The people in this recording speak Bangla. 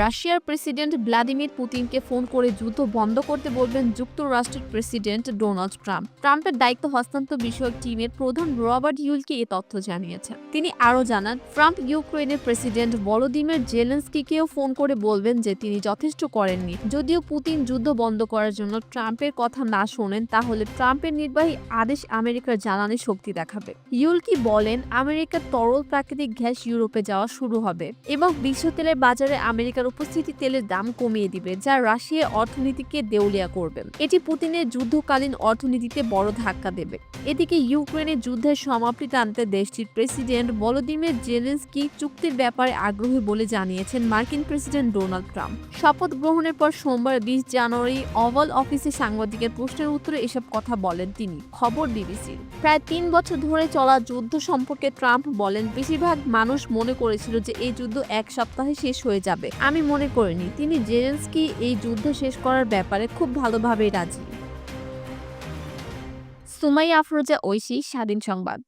রাশিয়ার প্রেসিডেন্ট ভ্লাদিমির পুতিনকে ফোন করে যুদ্ধ বন্ধ করতে বলবেন যুক্তরাষ্ট্রের প্রেসিডেন্ট ডোনাল্ড ট্রাম্প। ট্রাম্পের দায়িত্ব হস্তান্তর বিষয়ক টিমের প্রধান রবার্ট ইউলকে এ তথ্য জানিয়েছেন। তিনি আরও জানান, ট্রাম্প ইউক্রেনের প্রেসিডেন্ট ভলোদিমির জেলেন্সকিকেও ফোন করে বলবেন যে তিনি যথেষ্ট করেননি। যদিও পুতিন যুদ্ধ বন্ধ করার জন্য ট্রাম্পের কথা না শোনেন, তাহলে ট্রাম্পের নির্বাহী আদেশ আমেরিকার জ্বালানি শক্তি দেখাবে। ইউলকি বলেন, আমেরিকার তরল প্রাকৃতিক গ্যাস ইউরোপে যাওয়া শুরু হবে এবং বিশ্ব তেলের বাজারে আমেরিকার উপস্থিতি তেলের দাম কমিয়ে দিবে, যা রাশিয়ার অর্থনীতিকে দেউলিয়া করবে। এটি পুতিনের যুদ্ধকালীন অর্থনীতিতে বড় ধাক্কা দেবে। এদিকে ইউক্রেনের যুদ্ধের সমাপ্তি টানতে দেশটির প্রেসিডেন্ট ভলোদিমির জেলেন্সকি চুক্তির ব্যাপারে আগ্রহী বলে জানিয়েছেন মার্কিন প্রেসিডেন্ট ডোনাল্ড ট্রাম্প। শপথ গ্রহণের পর সোমবার বিশ জানুয়ারি ওভাল অফিসে সাংবাদিকের প্রশ্নের উত্তরে এসব কথা বলেন তিনি। খবর বিবিসির। প্রায় তিন বছর ধরে চলা যুদ্ধ সম্পর্কে ট্রাম্প বলেন, বেশিরভাগ মানুষ মনে করেছিল যে এই যুদ্ধ এক সপ্তাহে শেষ হয়ে যাবে। আমি মনে করিনি, তিনি জেরেন্সকি এই যুদ্ধ শেষ করার ব্যাপারে খুব ভালোভাবেই রাজি। সুমাই আফরোজা ঐশী, স্বাধীন সংবাদ।